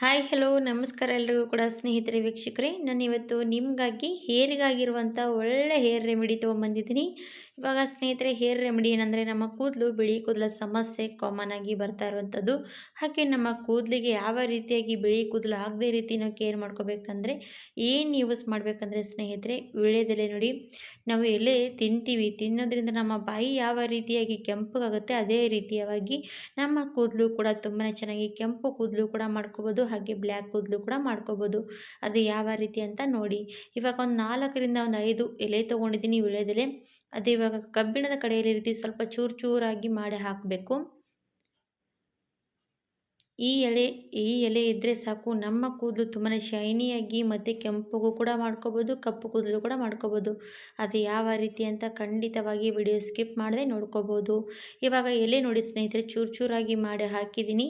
Hi, hello, ನಮಸ್ಕಾರ ಎಲ್ರಿಗೂ ಕೂಡ ಸ್ನೇಹಿತರೆ, ವೀಕ್ಷಕರೇ. ನಾನು ಇವತ್ತು ನಿಮಗಾಗಿ ಹೇರಿಗಾಗಿರುವಂಥ ಒಳ್ಳೆ ಹೇರ್ ರೆಮಿಡಿ ತೊಗೊಂಬಂದಿದ್ದೀನಿ. ಇವಾಗ ಸ್ನೇಹಿತರೆ ಹೇರ್ ರೆಮಿಡಿ ಏನಂದರೆ ನಮ್ಮ ಕೂದಲು ಬಿಳಿ, ಕೂದಲ ಸಮಸ್ಯೆ ಕಾಮನ್ ಆಗಿ ಬರ್ತಾ ಇರುವಂಥದ್ದು. ಹಾಗೆ ನಮ್ಮ ಕೂದಲಿಗೆ ಯಾವ ರೀತಿಯಾಗಿ ಬಿಳಿ ಕೂದಲು ಆಗದೇ ರೀತಿ ನಾವು ಕೇರ್ ಮಾಡ್ಕೋಬೇಕಂದ್ರೆ, ಏನು ಯೂಸ್ ಮಾಡಬೇಕಂದ್ರೆ ಸ್ನೇಹಿತರೆ ವಿಳೆದೆಲೆ ನೋಡಿ. ನಾವು ಎಲೆ ತಿಂತೀವಿ, ತಿನ್ನೋದ್ರಿಂದ ನಮ್ಮ ಬಾಯಿ ಯಾವ ರೀತಿಯಾಗಿ ಕೆಂಪಗಾಗುತ್ತೆ ಅದೇ ರೀತಿಯಾಗಿ ನಮ್ಮ ಕೂದಲು ಕೂಡ ತುಂಬಾ ಚೆನ್ನಾಗಿ ಕೆಂಪು ಕೂದಲು ಕೂಡ ಮಾಡ್ಕೋಬೋದು, ಹಾಗೆ ಬ್ಲ್ಯಾಕ್ ಕೂದಲು ಕೂಡ ಮಾಡ್ಕೋಬೋದು. ಅದು ಯಾವ ರೀತಿ ಅಂತ ನೋಡಿ. ಇವಾಗ ಒಂದು ನಾಲ್ಕರಿಂದ ಒಂದು ಐದು ಎಲೆ ತೊಗೊಂಡಿದ್ದೀನಿ ವಿಳೆದೆಲೆ ಅದು ಇವಾಗ ಕಬ್ಬಿಣದ ಕಡೆಯಲ್ಲಿ ರೀತಿ ಸ್ವಲ್ಪ ಚೂರು ಚೂರಾಗಿ ಮಾಡಿ ಹಾಕಬೇಕು. ಈ ಎಲೆ ಈ ಎಲೆ ಇದ್ದರೆ ಸಾಕು. ನಮ್ಮ ಕೂದಲು ತುಂಬಾ ಶೈನಿಯಾಗಿ ಮತ್ತು ಕೆಂಪಗೂ ಕೂಡ ಮಾಡ್ಕೋಬೋದು, ಕಪ್ಪು ಕೂದಲು ಕೂಡ ಮಾಡ್ಕೋಬೋದು. ಅದು ಯಾವ ರೀತಿ ಅಂತ ಖಂಡಿತವಾಗಿ ವಿಡಿಯೋ ಸ್ಕಿಪ್ ಮಾಡದೆ ನೋಡ್ಕೋಬೋದು. ಇವಾಗ ಎಲೆ ನೋಡಿ ಸ್ನೇಹಿತರೆ, ಚೂರು ಚೂರಾಗಿ ಮಾಡಿ ಹಾಕಿದ್ದೀನಿ.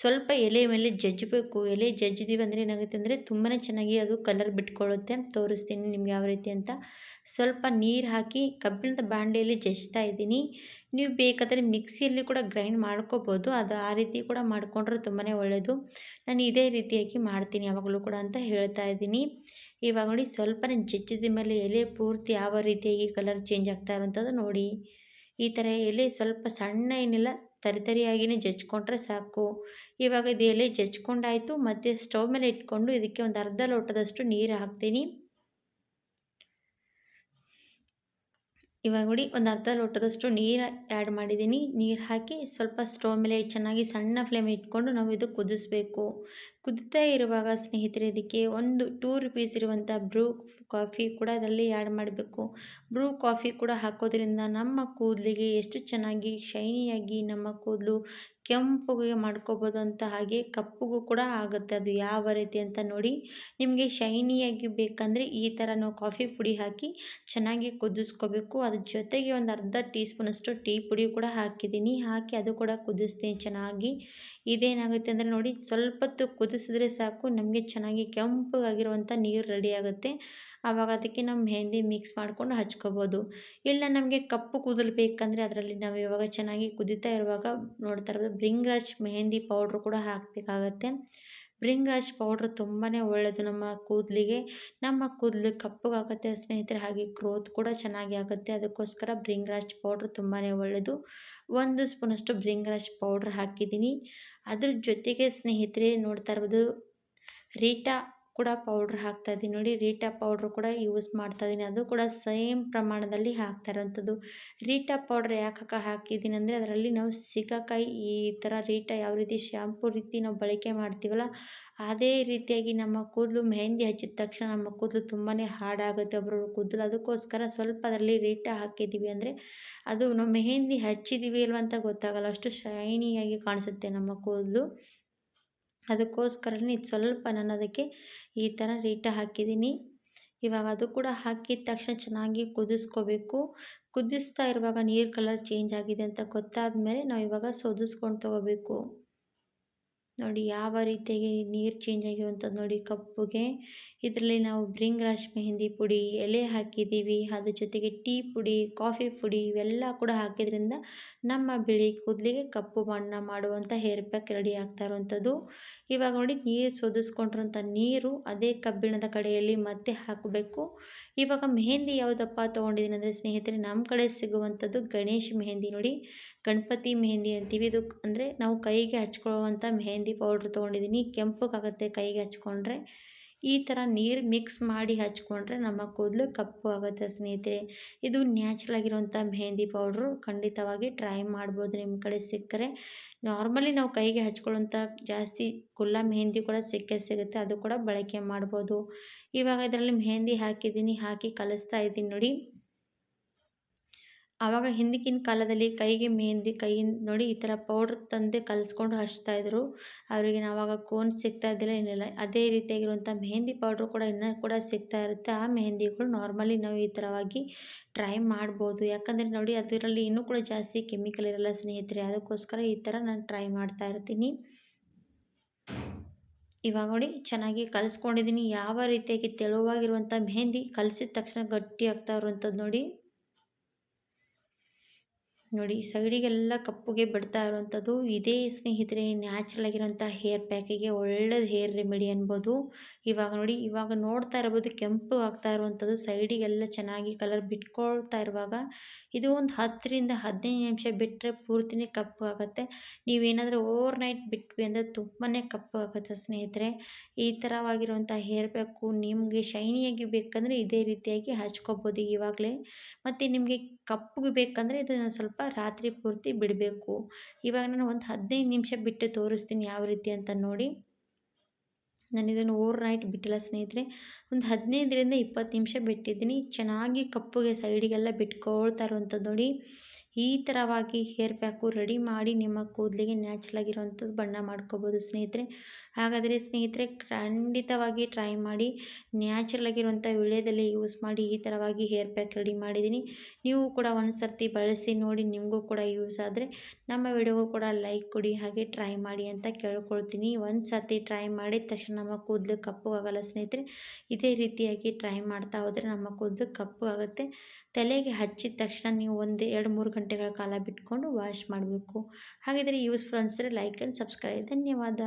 ಸ್ವಲ್ಪ ಎಲೆ ಮೇಲೆ ಜಜ್ಜಬೇಕು. ಎಲೆ ಜಜ್ಜಿದೀವಿ ಅಂದರೆ ಏನಾಗುತ್ತೆ ಅಂದರೆ ತುಂಬಾ ಚೆನ್ನಾಗಿ ಅದು ಕಲರ್ ಬಿಟ್ಕೊಳ್ಳುತ್ತೆ. ತೋರಿಸ್ತೀನಿ ನಿಮ್ಗೆ ಯಾವ ರೀತಿ ಅಂತ. ಸ್ವಲ್ಪ ನೀರು ಹಾಕಿ ಕಬ್ಬಿಣದ ಬಾಂಡೆಯಲ್ಲಿ ಜಜ್ತಾ ಇದ್ದೀನಿ. ನೀವು ಬೇಕಾದರೆ ಮಿಕ್ಸಿಯಲ್ಲಿ ಕೂಡ ಗ್ರೈಂಡ್ ಮಾಡ್ಕೋಬೋದು. ಅದು ಆ ರೀತಿ ಕೂಡ ಮಾಡಿಕೊಂಡ್ರೆ ತುಂಬಾ ಒಳ್ಳೆಯದು ನಾನು ಇದೇ ರೀತಿಯಾಗಿ ಮಾಡ್ತೀನಿ ಯಾವಾಗಲೂ ಕೂಡ ಅಂತ ಹೇಳ್ತಾ ಇದ್ದೀನಿ. ಇವಾಗ ನೋಡಿ ಸ್ವಲ್ಪ ಜಜ್ಜಿದ ಮೇಲೆ ಎಲೆ ಪೂರ್ತಿ ಯಾವ ರೀತಿಯಾಗಿ ಕಲರ್ ಚೇಂಜ್ ಆಗ್ತಾ ಇರೋಂಥದ್ದು ನೋಡಿ. ಈ ಥರ ಎಲೆ ಸ್ವಲ್ಪ ಸಣ್ಣ ಏನಿಲ್ಲ ತರಿತರಿಯಾಗಿಯೇ ಜಜ್ಕೊಂಡ್ರೆ ಸಾಕು. ಇವಾಗ ಇದು ಎಲೆ ಜಜ್ಕೊಂಡಾಯಿತು ಮತ್ತು ಸ್ಟವ್ ಮೇಲೆ ಇಟ್ಕೊಂಡು ಇದಕ್ಕೆ ಒಂದು ಅರ್ಧ ಲೋಟದಷ್ಟು ನೀರು ಹಾಕ್ತೀನಿ. ಇವಾಗ ನೋಡಿ ಒಂದು ಅರ್ಧ ಲೋಟದಷ್ಟು ನೀರು ಆ್ಯಡ್ ಮಾಡಿದ್ದೀನಿ. ನೀರು ಹಾಕಿ ಸ್ವಲ್ಪ ಸ್ಟೋವ್ ಮೇಲೆ ಚೆನ್ನಾಗಿ ಸಣ್ಣ ಫ್ಲೇಮ್ ಇಟ್ಕೊಂಡು ನಾವು ಇದು ಕುದಿಸ್ಬೇಕು. ಕುದಿತಾ ಇರುವಾಗ ಸ್ನೇಹಿತರೆ, ಇದಕ್ಕೆ ಒಂದು ಟೂ ರುಪೀಸ್ ಇರುವಂಥ ಬ್ರೂ ಕಾಫಿ ಕೂಡ ಅದರಲ್ಲಿ ಆ್ಯಡ್ ಮಾಡಬೇಕು. ಬ್ರೂ ಕಾಫಿ ಕೂಡ ಹಾಕೋದ್ರಿಂದ ನಮ್ಮ ಕೂದಲಿಗೆ ಎಷ್ಟು ಚೆನ್ನಾಗಿ ಶೈನಿಯಾಗಿ ನಮ್ಮ ಕೂದಲು ಕೆಂಪುಗೆ ಮಾಡ್ಕೋಬೋದು ಅಂತ ಹಾಗೆ ಕಪ್ಪುಗೂ ಕೂಡ ಆಗುತ್ತೆ. ಅದು ಯಾವ ರೀತಿ ಅಂತ ನೋಡಿ ನಿಮಗೆ ಶೈನಿಯಾಗಿ ಬೇಕಂದರೆ ಈ ಥರ ನಾವು ಕಾಫಿ ಪುಡಿ ಹಾಕಿ ಚೆನ್ನಾಗಿ ಕುದಿಸ್ಕೋಬೇಕು. ಅದ್ರ ಜೊತೆಗೆ ಒಂದು ಅರ್ಧ ಟೀ ಸ್ಪೂನಷ್ಟು ಟೀ ಪುಡಿ ಕೂಡ ಹಾಕಿದ್ದೀನಿ. ಹಾಕಿ ಅದು ಕೂಡ ಕುದಿಸ್ತೀನಿ ಚೆನ್ನಾಗಿ. ಇದೇನಾಗುತ್ತೆ ಅಂದರೆ ನೋಡಿ, ಸ್ವಲ್ಪ ಹೊತ್ತು ಕುದಿಸಿದ್ರೆ ಸಾಕು, ನಮಗೆ ಚೆನ್ನಾಗಿ ಕೆಂಪಗಾಗಿರುವಂಥ ನೀರು ರೆಡಿ ಆಗುತ್ತೆ. ಆವಾಗ ಅದಕ್ಕೆ ನಾವು ಮೆಹಂದಿ ಮಿಕ್ಸ್ ಮಾಡಿಕೊಂಡು ಹಚ್ಕೋಬೋದು. ಇಲ್ಲ ನಮಗೆ ಕಪ್ಪು ಕೂದಲು ಬೇಕಂದರೆ ಅದರಲ್ಲಿ ನಾವು ಇವಾಗ ಚೆನ್ನಾಗಿ ಕುದೀತಾ ಇರುವಾಗ ನೋಡ್ತಾ ಇರೋದು ಬ್ರಿಂಗ್ರಾಜ್ ಮೆಹಂದಿ ಪೌಡ್ರು ಕೂಡ ಹಾಕಬೇಕಾಗತ್ತೆ. ಬ್ರಿಂಗ್ರಾಜ್ ಪೌಡ್ರ್ ತುಂಬಾ ಒಳ್ಳೆಯದು ನಮ್ಮ ಕೂದಲಿಗೆ. ನಮ್ಮ ಕೂದಲು ಕಪ್ಪಗಾಗುತ್ತೆ ಸ್ನೇಹಿತರೆ, ಹಾಗೆ ಗ್ರೋತ್ ಕೂಡ ಚೆನ್ನಾಗಿ ಆಗುತ್ತೆ. ಅದಕ್ಕೋಸ್ಕರ ಬ್ರಿಂಗ್ರಾಜ್ ಪೌಡ್ರ್ ತುಂಬಾ ಒಳ್ಳೆಯದು ಒಂದು ಸ್ಪೂನಷ್ಟು ಬ್ರಿಂಗ್ರಾಜ್ ಪೌಡ್ರ್ ಹಾಕಿದ್ದೀನಿ. ಅದ್ರ ಜೊತೆಗೆ ಸ್ನೇಹಿತರೆ, ನೋಡ್ತಾ ಇರ್ಬೋದು, ರೀಟಾ ಕೂಡ ಪೌಡ್ರ್ ಹಾಕ್ತಾ ಇದ್ದೀನಿ. ನೋಡಿ ರೀಟಾ ಪೌಡ್ರ್ ಕೂಡ ಯೂಸ್ ಮಾಡ್ತಾ ಇದ್ದೀನಿ. ಅದು ಕೂಡ ಸೇಮ್ ಪ್ರಮಾಣದಲ್ಲಿ ಹಾಕ್ತಾ ಇರೋವಂಥದ್ದು ರೀಟಾ ಪೌಡ್ರ್ ಯಾಕಕ್ಕ ಹಾಕಿದ್ದೀನಿ ಅಂದರೆ, ಅದರಲ್ಲಿ ನಾವು ಸಿಗಕಾಯಿ ಈ ಥರ ರೀಟಾ ಯಾವ ರೀತಿ ಶ್ಯಾಂಪು ರೀತಿ ನಾವು ಬಳಕೆ ಮಾಡ್ತೀವಲ್ಲ, ಅದೇ ರೀತಿಯಾಗಿ ನಮ್ಮ ಕೂದಲು ಮೆಹಂದಿ ಹಚ್ಚಿದ ತಕ್ಷಣ ನಮ್ಮ ಕೂದಲು ತುಂಬಾ ಹಾಡಾಗುತ್ತೆ ಒಬ್ಬರು ಕೂದಲು. ಅದಕ್ಕೋಸ್ಕರ ಸ್ವಲ್ಪ ಅದರಲ್ಲಿ ರೀಟಾ ಹಾಕಿದ್ದೀವಿ ಅಂದರೆ, ಅದು ನಾವು ಮೆಹಂದಿ ಹಚ್ಚಿದ್ದೀವಿ ಇಲ್ವಂತ ಗೊತ್ತಾಗಲ್ಲ. ಅಷ್ಟು ಶೈನಿಯಾಗಿ ಕಾಣಿಸುತ್ತೆ ನಮ್ಮ ಕೂದಲು. ಅದಕ್ಕೋಸ್ಕರನೇ ಇದು ಸ್ವಲ್ಪ ನಾನು ಅದಕ್ಕೆ ಈ ಥರ ರೀಟ ಹಾಕಿದ್ದೀನಿ. ಇವಾಗ ಅದು ಕೂಡ ಹಾಕಿದ ತಕ್ಷಣ ಚೆನ್ನಾಗಿ ಕುದಿಸ್ಕೋಬೇಕು. ಕುದಿಸ್ತಾ ಇರುವಾಗ ನೀರು ಕಲರ್ ಚೇಂಜ್ ಆಗಿದೆ ಅಂತ ಗೊತ್ತಾದ ಮೇಲೆ ನಾವು ಇವಾಗ ಸೋದಿಸ್ಕೊಂಡು ತೊಗೋಬೇಕು. ನೋಡಿ ಯಾವ ರೀತಿಯಾಗಿ ನೀರು ಚೇಂಜ್ ಆಗಿರುವಂಥದ್ದು ನೋಡಿ ಕಪ್ಪುಗೆ. ಇದರಲ್ಲಿ ನಾವು ರಾಶ್ ಮೆಹಂದಿ ಪುಡಿ, ಎಲೆ ಹಾಕಿದ್ದೀವಿ. ಅದ್ರ ಜೊತೆಗೆ ಟೀ ಪುಡಿ, ಕಾಫಿ ಪುಡಿ ಇವೆಲ್ಲ ಕೂಡ ಹಾಕಿದ್ರಿಂದ ನಮ್ಮ ಬಿಳಿ ಕೂದಲಿಗೆ ಕಪ್ಪು ಬಣ್ಣ ಮಾಡುವಂಥ ಹೇರ್ ಪ್ಯಾಕ್ ರೆಡಿ ಆಗ್ತಾ ಇರುವಂಥದ್ದು. ಇವಾಗ ನೋಡಿ ನೀರು ಸೋದಿಸ್ಕೊಂಡಿರೋಂಥ ನೀರು ಅದೇ ಕಬ್ಬಿಣದ ಕಡೆಯಲ್ಲಿ ಮತ್ತೆ ಹಾಕಬೇಕು. ಇವಾಗ ಮೆಹೆಂದಿ ಯಾವುದಪ್ಪ ತೊಗೊಂಡಿದ್ದೀನಿ ಅಂದರೆ ಸ್ನೇಹಿತರೆ ನಮ್ಮ ಕಡೆ ಸಿಗುವಂಥದ್ದು ಗಣೇಶ್ ಮೆಹೆಂದಿ ನೋಡಿ. ಗಣಪತಿ ಮೆಹಂದಿ ಅಂತೀವಿ. ಇದು ಅಂದರೆ ನಾವು ಕೈಗೆ ಹಚ್ಕೊಳ್ಳುವಂಥ ಮೆಹೆಂದಿ ಪೌಡ್ರ್ ತೊಗೊಂಡಿದ್ದೀನಿ. ಕೆಂಪಗಾಗುತ್ತೆ ಕೈಗೆ ಹಚ್ಕೊಂಡ್ರೆ. ಈ ಥರ ನೀರು ಮಿಕ್ಸ್ ಮಾಡಿ ಹಚ್ಕೊಂಡ್ರೆ ನಮ್ಮ ಕೂದಲು ಕಪ್ಪು ಆಗುತ್ತೆ ಸ್ನೇಹಿತರೆ. ಇದು ನ್ಯಾಚುರಲ್ ಆಗಿರುವಂಥ ಮೆಹಂದಿ ಪೌಡ್ರು ಖಂಡಿತವಾಗಿ ಟ್ರೈ ಮಾಡ್ಬೋದು ನಿಮ್ಮ ಕಡೆ ಸಿಕ್ಕರೆ. ನಾರ್ಮಲಿ ನಾವು ಕೈಗೆ ಹಚ್ಕೊಳ್ಳೋಂಥ ಜಾಸ್ತಿ ಕುಲ್ಲ ಮೆಹಂದಿ ಕೂಡ ಸಿಕ್ಕೇ ಸಿಗುತ್ತೆ, ಅದು ಕೂಡ ಬಳಕೆ ಮಾಡ್ಬೋದು. ಇವಾಗ ಇದರಲ್ಲಿ ಮೆಹಂದಿ ಹಾಕಿದ್ದೀನಿ, ಹಾಕಿ ಕಲಿಸ್ತಾ ಇದ್ದೀನಿ ನೋಡಿ. ಆವಾಗ ಹಿಂದಿನ ಕಾಲದಲ್ಲಿ ಕೈಗೆ ಮೆಹಂದಿ, ಕೈಯಿಂದ ನೋಡಿ ಈ ಥರ ಪೌಡ್ರ್ ತಂದು ಕಲಿಸ್ಕೊಂಡು ಹಚ್ತಾಯಿದ್ರು ಅವರಿಗೆ ಆವಾಗ ಕೋನ್ ಸಿಗ್ತಾ ಇದ್ದಿಲ್ಲ, ಏನಿಲ್ಲ. ಅದೇ ರೀತಿಯಾಗಿರುವಂಥ ಮೆಹಂದಿ ಪೌಡ್ರು ಕೂಡ ಇನ್ನೂ ಕೂಡ ಸಿಗ್ತಾ ಇರುತ್ತೆ. ಆ ಮೆಹಂದಿಗಳು ನಾರ್ಮಲಿ ನಾವು ಈ ಥರವಾಗಿ ಟ್ರೈ ಮಾಡ್ಬೋದು. ಯಾಕಂದರೆ ನೋಡಿ ಅದರಲ್ಲಿ ಇನ್ನೂ ಕೂಡ ಜಾಸ್ತಿ ಕೆಮಿಕಲ್ ಇರಲ್ಲ ಸ್ನೇಹಿತರೆ. ಅದಕ್ಕೋಸ್ಕರ ಈ ಥರ ನಾನು ಟ್ರೈ ಮಾಡ್ತಾ ಇರ್ತೀನಿ. ಇವಾಗ ನೋಡಿ ಚೆನ್ನಾಗಿ ಕಲಿಸ್ಕೊಂಡಿದ್ದೀನಿ ಯಾವ ರೀತಿಯಾಗಿ ತೆಳುವಾಗಿರುವಂಥ ಮೆಹಂದಿ ಕಲಿಸಿದ ತಕ್ಷಣ ಗಟ್ಟಿ ಆಗ್ತಾ ಇರುವಂಥದ್ದು ನೋಡಿ. ನೋಡಿ ಸೈಡಿಗೆಲ್ಲ ಕಪ್ಪುಗೆ ಬಿಡ್ತಾ ಇರುವಂಥದ್ದು, ಇದೇ ಸ್ನೇಹಿತರೆ ನ್ಯಾಚುರಲ್ ಆಗಿರೋಂಥ ಹೇರ್ ಪ್ಯಾಕಿಗೆ ಒಳ್ಳೇದು ಹೇರ್ ರೆಮಿಡಿ ಅನ್ಬೋದು. ಇವಾಗ ನೋಡಿ, ಇವಾಗ ನೋಡ್ತಾ ಇರ್ಬೋದು, ಕೆಂಪು ಆಗ್ತಾ ಇರುವಂಥದ್ದು ಸೈಡಿಗೆಲ್ಲ ಚೆನ್ನಾಗಿ ಕಲರ್ ಬಿಟ್ಕೊಳ್ತಾ ಇರುವಾಗ, ಇದು ಒಂದು ಹತ್ತರಿಂದ ಹದಿನೈದು ನಿಮಿಷ ಬಿಟ್ಟರೆ ಪೂರ್ತಿನೇ ಕಪ್ಪು ಆಗುತ್ತೆ. ನೀವೇನಾದರೂ ಓವರ್ ನೈಟ್ ಬಿಟ್ವಿ ಅಂದರೆ ತುಂಬಾ ಕಪ್ಪು ಆಗುತ್ತೆ ಸ್ನೇಹಿತರೆ. ಈ ಥರವಾಗಿರುವಂಥ ಹೇರ್ ಪ್ಯಾಕು ನಿಮಗೆ ಶೈನಿಯಾಗಿ ಬೇಕಂದರೆ ಇದೇ ರೀತಿಯಾಗಿ ಹಚ್ಕೋಬೋದು ಇವಾಗಲೇ ಮತ್ತು ನಿಮಗೆ ಕಪ್ಪಗೆ ಬೇಕಂದರೆ ಇದನ್ನು ಸ್ವಲ್ಪ ರಾತ್ರಿ ಪೂರ್ತಿ ಬಿಡಬೇಕು. ಇವಾಗ ನಾನು ಒಂದು ಹದಿನೈದು ನಿಮಿಷ ಬಿಟ್ಟು ತೋರಿಸ್ತೀನಿ ಯಾವ ರೀತಿ ಅಂತ ನೋಡಿ. ನಾನು ಇದನ್ನು ಓವರ್ ನೈಟ್ ಬಿಟ್ಟಿಲ್ಲ ಸ್ನೇಹಿತರೆ. ಒಂದು ಹದಿನೈದರಿಂದ ಇಪ್ಪತ್ತು ನಿಮಿಷ ಬಿಟ್ಟಿದ್ದೀನಿ. ಚೆನ್ನಾಗಿ ಕಪ್ಪುಗೆ ಸೈಡಿಗೆಲ್ಲ ಬಿಟ್ಕೊಳ್ತಾ ಇರುವಂಥದ್ದು ನೋಡಿ. ಈ ಥರವಾಗಿ ಹೇರ್ ಪ್ಯಾಕು ರೆಡಿ ಮಾಡಿ ನಿಮ್ಮ ಕೂದಲಿಗೆ ನ್ಯಾಚುರಲ್ ಆಗಿರುವಂಥದ್ದು ಬಣ್ಣ ಮಾಡ್ಕೋಬೋದು ಸ್ನೇಹಿತರೆ. ಹಾಗಾದರೆ ಸ್ನೇಹಿತರೆ, ಖಂಡಿತವಾಗಿ ಟ್ರೈ ಮಾಡಿ, ನ್ಯಾಚುರಲ್ ಆಗಿರುವಂಥ ವಿಳ್ಯದೆಲೆ ಯೂಸ್ ಮಾಡಿ ಈ ಥರವಾಗಿ ಹೇರ್ ಪ್ಯಾಕ್ ರೆಡಿ ಮಾಡಿದ್ದೀನಿ. ನೀವು ಕೂಡ ಒಂದು ಸರ್ತಿ ಬಳಸಿ ನೋಡಿ ನಿಮಗೂ ಕೂಡ ಯೂಸ್ ಆದರೆ ನಮ್ಮ ವಿಡಿಯೋಗೂ ಕೂಡ ಲೈಕ್ ಕೊಡಿ, ಹಾಗೆ ಟ್ರೈ ಮಾಡಿ ಅಂತ ಕೇಳ್ಕೊಳ್ತೀನಿ. ಒಂದು ಸರ್ತಿ ಟ್ರೈ ಮಾಡಿದ ತಕ್ಷಣ ನಮ್ಮ ಕೂದಲು ಕಪ್ಪು ಆಗೋಲ್ಲ ಸ್ನೇಹಿತರೆ. ಇದೇ ರೀತಿಯಾಗಿ ಟ್ರೈ ಮಾಡ್ತಾ ಹೋದರೆ ನಮ್ಮ ಕೂದಲು ಕಪ್ಪು ಆಗುತ್ತೆ ತಲೆಗೆ ಹಚ್ಚಿದ ತಕ್ಷಣ ನೀವು ಒಂದು, ಎರಡು, ಮೂರು ಗಂಟೆಗಳ ಕಾಲ ಬಿಟ್ಕೊಂಡು ವಾಶ್ ಮಾಡಬೇಕು. ಹಾಗಿದ್ರೆ ಯೂಸ್ಫುಲ್ ಅನಿಸಿದ್ರೆ ಲೈಕ್ ಆ್ಯಂಡ್ ಸಬ್ಸ್ಕ್ರೈಬ್ ಧನ್ಯವಾದ.